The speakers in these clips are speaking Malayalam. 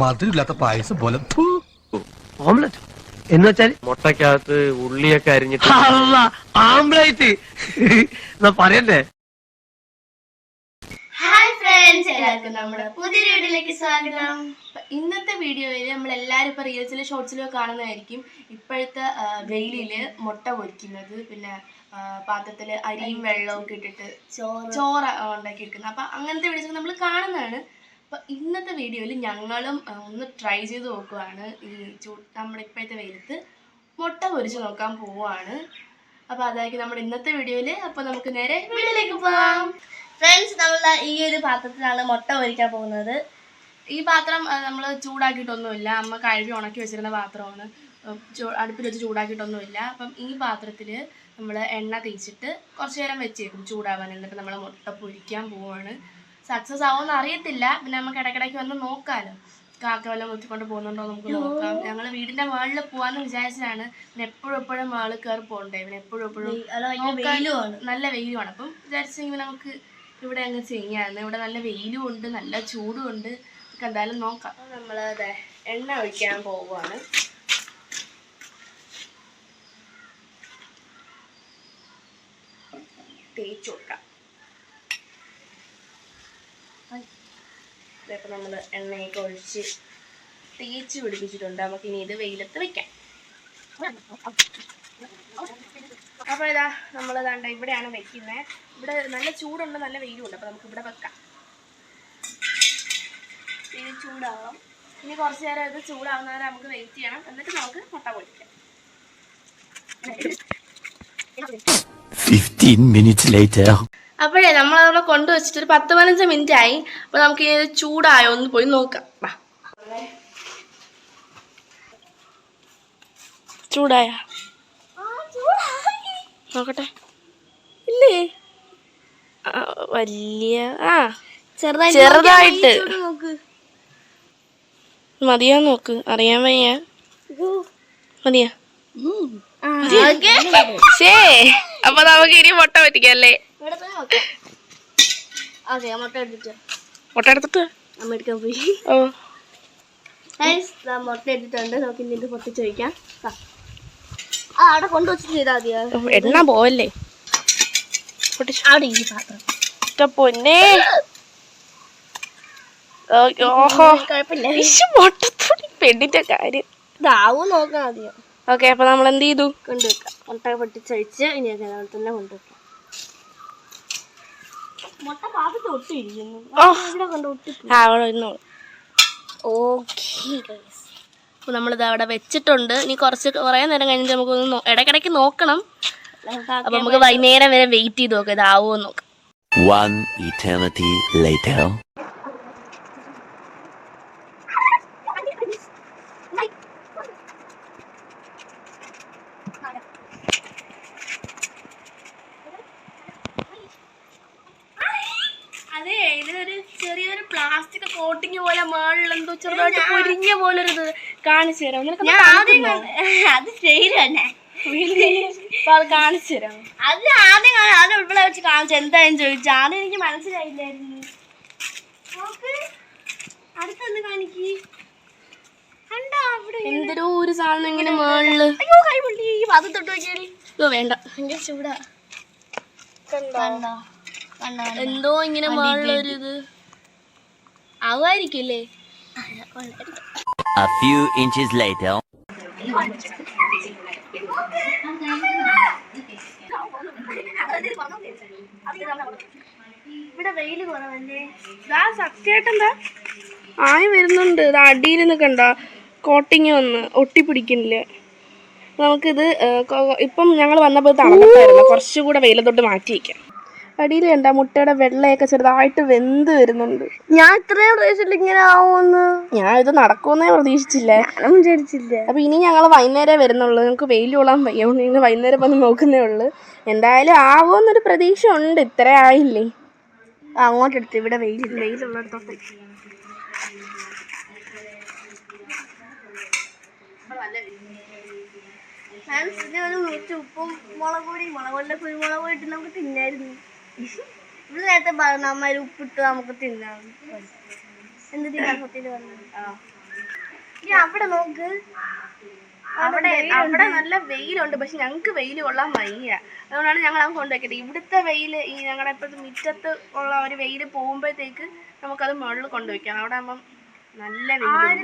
മധുരമില്ലാത്ത പായസം പോലെ. ഓംലെറ്റ്. എന്ന് വെച്ചാൽ മുട്ടക്കകത്ത് ഉള്ളിയൊക്കെ അരിഞ്ഞിട്ട് ആംബ്ലേറ്റ്. എന്നാ പറയണ്ടേ? ഹായ് ഫ്രണ്ട്സ് എല്ലാവർക്കും നമ്മുടെ പുതിയ വീഡിയോയിലേക്ക് സ്വാഗതം. ഇന്നത്തെ വീഡിയോയിൽ നമ്മൾ എല്ലാവരും ഇപ്പോൾ റീൽസിലും ഷോർട്സിലും ഒക്കെ കാണുന്നതായിരിക്കും. ഇപ്പോഴത്തെ ആ, വെയിലിൽ മുട്ട പൊരിക്കുന്നത്. പിന്നെ പാത്രത്തിൽ പാത്രത്തിൽ അരിയും വെള്ളവും ഒക്കെ ഇട്ടിട്ട് ചോറ്. ഉണ്ടാക്കി എടുക്കുന്നത് അപ്പം അങ്ങനത്തെ വീഡിയോസ് നമ്മൾ കാണുന്നതാണ്. അപ്പം ഇന്നത്തെ വീഡിയോയിൽ ഞങ്ങളും ഒന്ന് ട്രൈ ചെയ്ത് നോക്കുവാണ്. ഈ ചൂ നമ്മുടെ ഇപ്പോഴത്തെ വെയിലത്ത് മുട്ട പൊരിച്ച് നോക്കാൻ പോവുകയാണ് അപ്പോൾ അതായിരിക്കും നമ്മുടെ ഇന്നത്തെ വീഡിയോയിൽ അപ്പോൾ നമുക്ക് നേരെ വീഡിയോയിലേക്ക് പോവാം ഫ്രണ്ട്സ് നമ്മൾ ഈ ഒരു പാത്രത്തിലാണ് മുട്ട പൊരിക്കാൻ പോകുന്നത്. ഈ പാത്രം നമ്മൾ ചൂടാക്കിയിട്ടൊന്നുമില്ല. അമ്മ കഴുകി ഉണക്കി വെച്ചിരുന്ന പാത്രമാണ്. അടുപ്പിൽ വെച്ച് ചൂടാക്കിയിട്ടൊന്നുമില്ല. അപ്പം ഈ പാത്രത്തിൽ നമ്മൾ എണ്ണ തേച്ചിട്ട് കുറച്ച് നേരം വെച്ചേക്കും ചൂടാവാൻ. എന്നിട്ട് നമ്മൾ മുട്ട പൊരിക്കാൻ പോവാണ്. സക്സസ് ആവുമെന്ന് അറിയത്തില്ല. പിന്നെ നമുക്ക് ഇടയ്ക്കിടയ്ക്ക് വന്ന് നോക്കാമല്ലോ കാക്ക വല്ലതും കുത്തിക്കൊണ്ട് പോകുന്നുണ്ടോ നമുക്ക് നോക്കാം. ഞങ്ങൾ വീടിന്റെ മുകളിൽ പോവാന്ന് വിചാരിച്ചതാണ്. പിന്നെ എപ്പോഴും എപ്പോഴും മുകളിൽ കയറി പോകണ്ടേ. പിന്നെ എപ്പോഴും എപ്പോഴും നല്ല വെയിലുമാണ്. അപ്പം വിചാരിച്ചെങ്കിൽ നമുക്ക് ഇവിടെ അങ്ങ് ചെയ്യാന്ന് ഇവിടെ നല്ല വെയിലും ഉണ്ട് നല്ല ചൂടും ഉണ്ട്. നമുക്ക് എന്തായാലും നോക്കാം. നമ്മൾ എണ്ണ ഒഴിക്കാൻ പോവുകയാണ് തേച്ചു കൊടുക്കാം. ഇപ്പം നമ്മൾ എണ്ണയൊക്കെ ഒഴിച്ച് തേച്ച് പിടിപ്പിച്ചിട്ടുണ്ട്. നമുക്ക് ഇനി ഇത് വെയിലത്ത് വെക്കാം. അപ്പോൾ ഇതാ നമ്മൾ കണ്ട ഇവിടെയാണ് വെക്കുന്നത് ഇവിടെ നല്ല ചൂടുണ്ട് നല്ല വെയിലുണ്ട്. അപ്പോൾ നമുക്ക് ഇവിടെ വെക്കാം. ഇത് ചൂടാവാം ഇനി കുറച്ച് നേരം ഇത് ചൂടാവുന്നവരെ നമുക്ക് വെയിറ്റ് ചെയ്യണം. എന്നിട്ട് നമുക്ക് മുട്ട പൊടിക്കാം 15 minutes later. അപ്പോഴേ നമ്മൾ അവിടെ കൊണ്ടുവച്ചിട്ട് ഒരു പത്ത് പതിനഞ്ച് മിനിറ്റ് ആയി അപ്പോൾ നമുക്ക് ഇനി ചൂടായോ ഒന്ന് പോയി നോക്കാം. വാ. ചൂടായ? നോക്കട്ടെ. ഇല്ലേ? വലിയ ആ. ചെറുതായിട്ട് മതിയാ നോക്ക്? അറിയാൻ വയ്യ. മതിയാ? ശേ അപ്പൊ നമുക്ക് ഇനി മുട്ട പറ്റിക്കല്ലേ മുട്ട എടുത്തിട്ട് അമ്മ എടുക്കാൻ പോയി. ഓ. ഗൈസ് ദാ മുട്ട എടുത്തിട്ടുണ്ട്. നമുക്ക് ഇനി ഇത് പൊട്ടിച്ച് വയ്ക്കാം ദാ. ആ അവിടെ കൊണ്ടുവച്ചിട്ട് ചെയ്താൽ മതിയോ? എണ്ണ പോവല്ലേ? പൊട്ടിച്ചു. അവിടെ ഈ പാത്രം. പൊന്നെ. ഓഹോ. പെണ്ണിന്റെ കാര്യം. ഇതാവും നോക്കാം ആദ്യം ഓക്കെ അപ്പൊ നമ്മൾ എന്ത് ചെയ്തു? കൊണ്ടുവെക്കാം. മുട്ട പൊട്ടിച്ചഴിച്ച് ഇനി തന്നെ കൊണ്ടുവെക്കാം മുട്ട പാത്രത്തിൽ ഒട്ടിയിരിക്കുന്നു ഓ ഇവിടെ കൊണ്ട് ഒട്ടി ആ അവിടെ ഇരുന്നോളൂ ഓക്കെ അപ്പൊ നമ്മളിത് അവിടെ വെച്ചിട്ടുണ്ട്. ഇനി കുറച്ച് കുറേ നേരം കഴിഞ്ഞിട്ട് നമുക്കൊന്ന് ഇടയ്ക്കിടയ്ക്ക് നോക്കണം. അപ്പൊ നമുക്ക് വൈകുന്നേരം വരെ വെയിറ്റ് ചെയ്ത് നോക്കാം. ഇതാവോ നോക്കാം അതെ ഇതിനൊരു ചെറിയൊരു പ്ലാസ്റ്റിക് കോട്ടിങ് പോലെ മുകളിൽ എന്തോ ചെറുതായിട്ട് പൊരിഞ്ഞ പോലെ ഒരു ഇത് കാണിച്ചു തരാം. നിനക്ക് ഞാൻ ആദ്യം അത് ശരി തന്നെ. അത് കാണിച്ചു തരാം. അത് ആദ്യം ആദ്യം ഉൾപ്പെടെ വെച്ച് കാണിച്ചു എന്തായാലും ചോദിച്ചു? ആദ്യം എനിക്ക് മനസ്സിലായില്ലായിരുന്നു. നോക്ക്. അടുത്തൊന്ന് കാണിക്ക്. കണ്ടോ അവിടെ എന്തൊരു ഒരു സാധനം ഇങ്ങനെ അയ്യോ കൈ പൊള്ളി. അത് തൊട്ട് വേണ്ട. ഭയങ്കര ചൂടാ. കണ്ടോ? കണ്ടോ? എന്തോ ഇങ്ങനെ മുകളിലൊരു ഇത്. ആവുമായിരിക്കില്ലേ A few inches later. ഇവിടെ വെയിൽ കുറവല്ലേ? ഇതാ സത്യമായിട്ടെന്താ ആയി വരുന്നുണ്ട്. ഇത് അടിയിൽ നിൽക്കണ്ട കോട്ടിങ് വന്ന്. ഒട്ടിപ്പിടിക്കുന്നില്ല. നമുക്കിത് ഇപ്പം ഞങ്ങൾ വന്നപ്പോൾ തണുപ്പായിരുന്നു കുറച്ചുകൂടെ വെയിലത്തോട്ട് മാറ്റി വയ്ക്കാം അടിയിൽ കണ്ട മുട്ടയുടെ വെള്ളയൊക്കെ ചെറുതായിട്ട് വെന്ത് വരുന്നുണ്ട്. ഞാൻ ഇത്രയും പ്രതീക്ഷിച്ചില്ല ഇങ്ങനെ ആവുമെന്ന്. ഞാൻ ഇത് നടക്കുമെന്നേ പ്രതീക്ഷിച്ചില്ല. ഞാനും വിചാരിച്ചില്ല. അപ്പൊ ഇനി ഞങ്ങൾ വൈകുന്നേരം വരുന്നുള്ളൂ. ഞങ്ങൾക്ക് വെയിൽ കൊള്ളാൻ വയ്യ. അതുകൊണ്ട് വൈകുന്നേരം വന്ന് നോക്കുന്നേ ഉള്ളൂ. എന്തായാലും ആവുമെന്നൊരു പ്രതീക്ഷ ഉണ്ട് ഇത്ര ആയില്ലേ? അങ്ങോട്ടെടുത്ത് അങ്ങോട്ട് എടുത്ത്. ഇവിടെ വെയിൽ വെയിലുള്ളിടത്തോട്ട്. ഒരു കുറച്ച് ഉപ്പും മുളക് പൊടി മുളക് പൊടി കുരുമുളക് പൊടി ഇട്ട് നമുക്ക് തിന്നായിരുന്നു. ഇവിടെ നേരത്തെ പറഞ്ഞ അമ്മ ഉപ്പിട്ട് നമുക്ക് തിന്നാം. എന്ത് തിന്നാൻ വന്നത് പറഞ്ഞു? അവിടെ നോക്ക്. അവിടെ അവിടെ നല്ല വെയിലുണ്ട്. പക്ഷെ ഞങ്ങൾക്ക് വെയിൽ കൊള്ളാൻ വയ്യ. അതുകൊണ്ടാണ് ഞങ്ങൾ അങ്ങ് കൊണ്ടുവയ്ക്കുന്നത് ഇവിടുത്തെ വെയിൽ ഈ ഞങ്ങളുടെ ഇപ്പോഴത്തെ മുറ്റത്ത് ഉള്ള ഒരു വെയിൽ പോകുമ്പോഴത്തേക്ക് നമുക്കത് മുകളിൽ കൊണ്ടുവയ്ക്കാം അവിടെ ആകുമ്പം നല്ല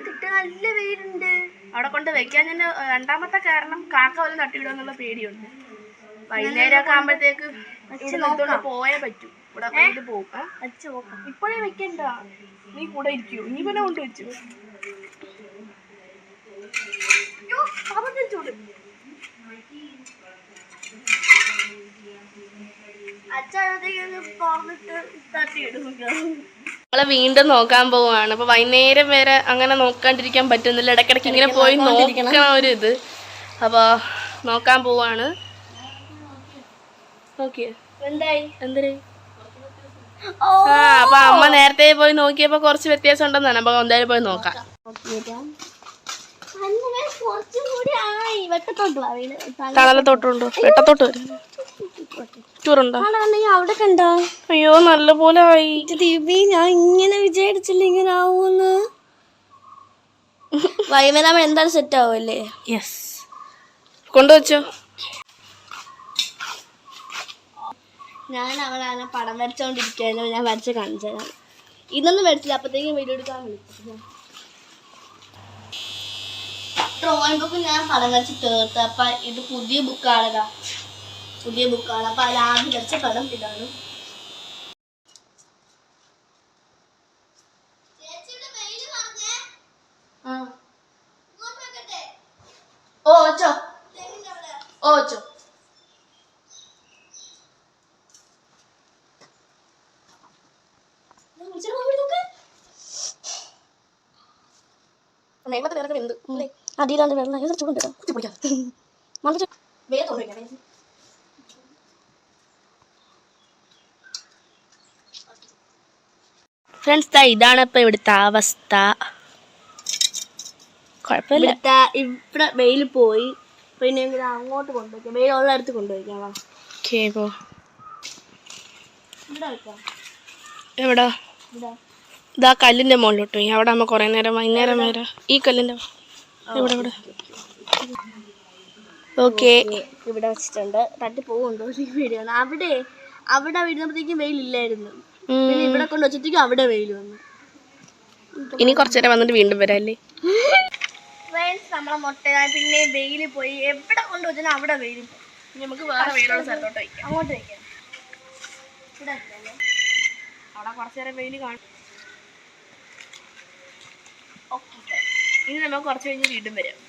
തിട്ട് നല്ല വെയിലുണ്ട്? അവിടെ കൊണ്ട് വെക്കാൻ തന്നെ രണ്ടാമത്തെ കാരണം കാക്ക വല്ല തട്ടിവിടുമെന്നുള്ള പേടിയുണ്ട്. വൈകുന്നേരം ഒക്കെ ആകുമ്പോഴത്തേക്ക് ഇവിടെ പോയേ പറ്റൂ. ഇവിടെ പോകും ഇപ്പോഴേ വെക്കണ്ട. നീ കൂടെ ഇരിക്കൂ. നീ പിന്നെ കൊണ്ട് വെച്ചു. നമ്മളെ വീണ്ടും നോക്കാൻ പോവാണ് അപ്പൊ വൈകുന്നേരം വരെ അങ്ങനെ നോക്കാണ്ടിരിക്കാൻ പറ്റുന്നില്ല. ഇടക്കിടക്ക് ഇങ്ങനെ പോയി നോക്കണ ഒരു ഇത്. അപ്പൊ നോക്കാൻ പോവാണ് നോക്കിയേ. എന്തായി? എന്തൊരു ഓ! ആ അപ്പൊ അമ്മ നേരത്തെ പോയി നോക്കിയപ്പോ കുറച്ച് വ്യത്യാസം ഉണ്ടെന്നാണ് അപ്പൊ എന്തായാലും പോയി നോക്കാം. ആയി. വെട്ടത്തോട്ട് വരും. കാണാണെങ്കിൽ അവിടെ കണ്ടോ? അയ്യോ നല്ല പോലെ ആയി ദീപി ഞാൻ ഇങ്ങനെ വിചാരിച്ചില്ല ഇങ്ങനെ ആവൂന്ന്. വൈകുന്നേരം എന്തായാലും സെറ്റ് ആവുമല്ലേ യെസ് കൊണ്ടുവച്ചോ. ഞാൻ അവളെ അങ്ങനെ പടം വരച്ചോണ്ടിരിക്കുകയായിരുന്നു ഞാൻ വരച്ച് കാണിച്ചതാണ്. ഇതൊന്നും വരച്ചില്ല. അപ്പത്തേക്കും വീഡിയോ എടുക്കാൻ വിളിച്ചു ഡ്രോയിങ് ബുക്ക് ഞാൻ പടം വരച്ച് തീർത്ത്. അപ്പൊ ഇത് പുതിയ ബുക്കാണ് പുതിയ ബുക്കാണ് അപ്പൊ അതിൽ വരച്ച പടം ഇതാണ് ആ. ഓ ഓച്ചോ ഓ ഓച്ചോ അതിലാണ്ട് വെള്ളം ഏതൊരു ചൂടുണ്ട് ഫ്രണ്ട്സ് ഇതാണ് ഇപ്പൊ ഇവിടുത്തെ അവസ്ഥ. കുഴപ്പമില്ല. ഇവിടുത്തെ ഇവിടെ വെയിൽ പോയി. പിന്നെ അങ്ങോട്ട് കൊണ്ടുപോയി വെയിൽ ഉള്ളിടത്ത് കൊണ്ടുപോയിക്കാം വാ. ഓക്കേ പോ. ഇവിടെ എവിടാ? ഇവിടെ. ഇതാ കല്ലിന്റെ മുകളിലോട്ട് പോയി. അവിടെ ആകുമ്പോ കൊറേ നേരം വൈകുന്നേരം വരെ. ഈ കല്ലിന്റെ ഇവിടെ ഇവിടെ. ഓക്കെ ഇവിടെ വെച്ചിട്ടുണ്ട്. തട്ടി പോകുന്നുണ്ടോ വീഡിയോ? അവിടെ അവിടെ വരുന്നപ്പോഴത്തേക്കും വെയിലില്ലായിരുന്നു പിന്നെ ഇവിടെ കൊണ്ട് വെച്ചപ്പോഴത്തേക്കും അവിടെ വെയിൽ വന്നു. ഇനി കുറച്ചു നേരം വന്നിട്ട് വീണ്ടും വരാല്ലേ? ഫ്രണ്ട്സ് നമ്മളെ മുട്ട പിന്നെ വെയിൽ പോയി. എവിടെ കൊണ്ട് അവിടെ വെയിൽ പോയി. നമുക്ക് വേറെ വെയിലുള്ള സ്ഥലത്തോട്ട് വയ്ക്കാം അങ്ങോട്ട് വയ്ക്കാം ഇവിടെ അവിടെ കുറച്ചു നേരം വെയിൽ കാണും. ഇനി നമ്മൾ കുറച്ച് കഴിഞ്ഞ് വീണ്ടും വരാം.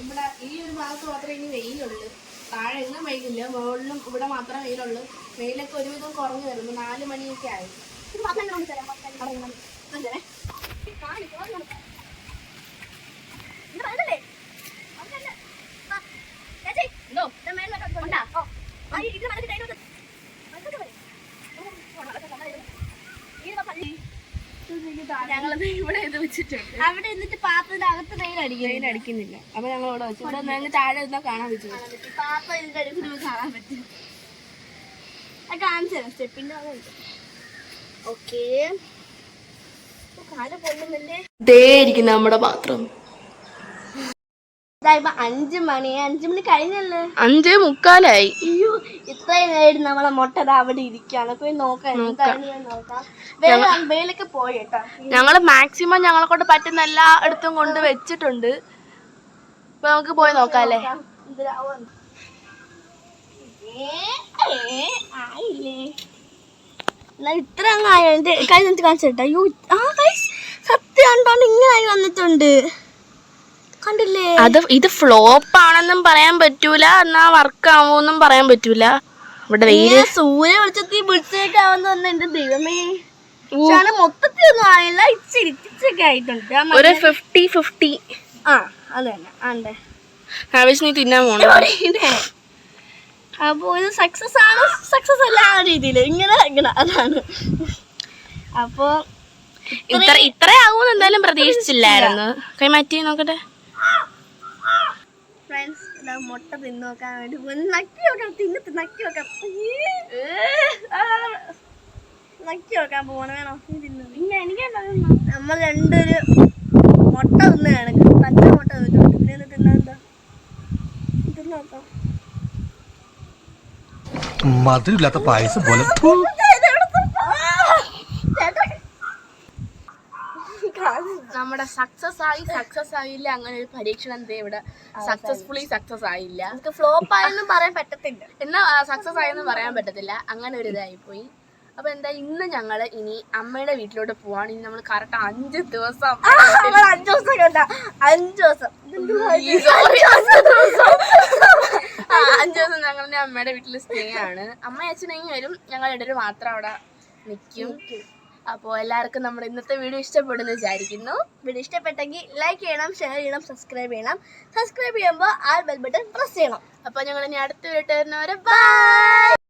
ഇവിടെ ഈ ഒരു ഭാഗത്ത് മാത്രമേ ഇനി വെയിലുള്ളൂ. താഴെ എങ്ങും വെയിലില്ല. മുകളിലും ഇവിടെ മാത്രമേ വെയിലുള്ളൂ. വെയിലൊക്കെ ഒരുവിധം കുറഞ്ഞു വരുന്നു. നാല് മണിയൊക്കെ ആയി. ഇത് മാത്രം കൊണ്ട് തരാം മുട്ട ഇങ്ങനെ കൊണ്ടുവരാം. ഇത് വേണ്ടല്ലേ? അതല്ല. ആ, ചേച്ചി, ഇത് മേളിലോട്ട് കൊണ്ടാ. ഓ, ആ, ഈ- ഇത് മടക്കി തൈലോട്ട്. മടക്കി വരെ. ഓ, ഓ, അതൊക്കെ കൊണ്ടുവരും. ഇത് പള്ളി. ഞങ്ങളത് ഇവിടെ ഇത് വെച്ചിട്ടുണ്ട്. അവിടെ എന്നിട്ട് പാത്രത്തിന്റെ അകത്ത് വെയിൽ അടിക്കുന്നില്ല. അപ്പൊ ഞങ്ങൾ ഇവിടെ വെച്ചു. ഇവിടെ ഞങ്ങൾ താഴെ ഇരുന്നാ കാണാൻ വെച്ചു പാപ്പ ഇതിന്റെ അടുത്ത് നമുക്ക് കാണാൻ പറ്റും. അത് കാണിച്ചു തരാം. സ്റ്റെപ്പിന്റെ ഓക്കേ. കാല പൊള്ളുന്നില്ലേ? ദേ ഇരിക്കുന്ന നമ്മുടെ പാത്രം. ഇതായിപ്പോ അഞ്ചു മണി. അഞ്ചു മണി കഴിഞ്ഞല്ലേ? അഞ്ചേ മുക്കാലായി. അയ്യോ ഇത്രയും നേരം നമ്മളെ മുട്ട അവിടെ ഇരിക്കാണ് പോയി നോക്കാം നോക്കാം. വേല വേലൊക്കെ പോയി കേട്ടോ. ഞങ്ങൾ മാക്സിമം ഞങ്ങളെ കൊണ്ട് പറ്റുന്ന എല്ലാ ഇടത്തും കൊണ്ട് വെച്ചിട്ടുണ്ട്. ഇപ്പൊ നമുക്ക് പോയി നോക്കാല്ലേ ഇത്ര അങ്ങ് ആയോ? കൈ കാണിച്ചിട്ടോ. അയ്യോ ആ കൈ സത്യം കണ്ടോണ്ട് ഇങ്ങനെ ആയി വന്നിട്ടുണ്ട്. കണ്ടില്ലേ? അത് ഇത് ഫ്ലോപ്പ് ആണെന്നും പറയാൻ പറ്റൂല. എന്നാ വർക്ക് ആവുമെന്നും പറയാൻ പറ്റൂല. ഇവിടെ വെയിൽ സൂര്യ വെളിച്ചത്തിൽ ആവുന്ന എന്റെ ദൈവമേ. മൊത്തത്തിൽ ഒന്നും ആയില്ല ഇച്ചിരി ആയിട്ടുണ്ട്. ഒരു ഫിഫ്റ്റി ഫിഫ്റ്റി ആ അത് തന്നെ. ആണ്ടേ ആവശ്യം നീ തിന്നാൻ പോണം? അപ്പോൾ ഇത് സക്സസ് ആണ്. സക്സസ് അല്ല ആ രീതിയിൽ ഇങ്ങനെ ഇങ്ങനെ അതാണ്. അപ്പോൾ ഇത്ര ഇത്ര ആവുമെന്ന് എന്തായാലും പ്രതീക്ഷിച്ചില്ലായിരുന്നു. കൈ മാറ്റി നോക്കട്ടെ. ഫ്രണ്ട്സ് ഇതാ മുട്ട തിന്നു നോക്കാൻ വേണ്ടി നക്കി നോക്കാം തിന്നിട്ട് നക്കി നോക്കാം. നക്കി നോക്കാൻ പോണ വേണോ? തിന്നു. പിന്നെ എനിക്ക് നമ്മൾ രണ്ടൊരു മുട്ട തിന്നാണ്. പച്ച മുട്ട തിന്നിട്ടുണ്ട് പിന്നെ ഒന്ന് തിന്നാ എന്താ? തിന്നോക്കാം മധുരമില്ലാത്ത പായസം പോലെ. നമ്മുടെ സക്സസ് ആയി സക്സസ് ആയില്ല? അങ്ങനെ ഒരു പരീക്ഷണം എന്തേ ഇവിടെ സക്സസ്ഫുള്ളി സക്സസ് ആയില്ല. ഫ്ലോപ്പ് ആയെന്നും പറയാൻ പറ്റത്തില്ല. എന്നാ സക്സസ് ആയെന്ന് പറയാൻ പറ്റത്തില്ല. അങ്ങനെ ഒരു ഇതായി പോയി. അപ്പൊ എന്താ ഇന്ന് ഞങ്ങൾ ഇനി അമ്മയുടെ വീട്ടിലോട്ട് പോവാണ്. ഇനി നമ്മൾ കറക്റ്റ് അഞ്ച് ദിവസം അഞ്ചു ദിവസം കണ്ട. അഞ്ച് ദിവസം. അഞ്ച് ദിവസം. ഞങ്ങളുടെ അമ്മയുടെ വീട്ടിൽ സ്റ്റേ ആണ്. അമ്മ അച്ഛനെങ്കിൽ വരും. ഞങ്ങൾ ഇടയിൽ മാത്രം അവിടെ നിൽക്കും അപ്പോൾ എല്ലാവർക്കും നമ്മുടെ ഇന്നത്തെ വീഡിയോ ഇഷ്ടപ്പെടുന്ന വിചാരിക്കുന്നു. വീഡിയോ ഇഷ്ടപ്പെട്ടെങ്കിൽ ലൈക്ക് ചെയ്യണം ഷെയർ ചെയ്യണം സബ്സ്ക്രൈബ് ചെയ്യണം. സബ്സ്ക്രൈബ് ചെയ്യുമ്പോൾ ആ ബെൽ ബട്ടൺ പ്രസ് ചെയ്യണം. അപ്പോൾ ഞങ്ങൾ ഇനി അടുത്ത വീട്ടിൽ വരുന്നവരെ ബൈ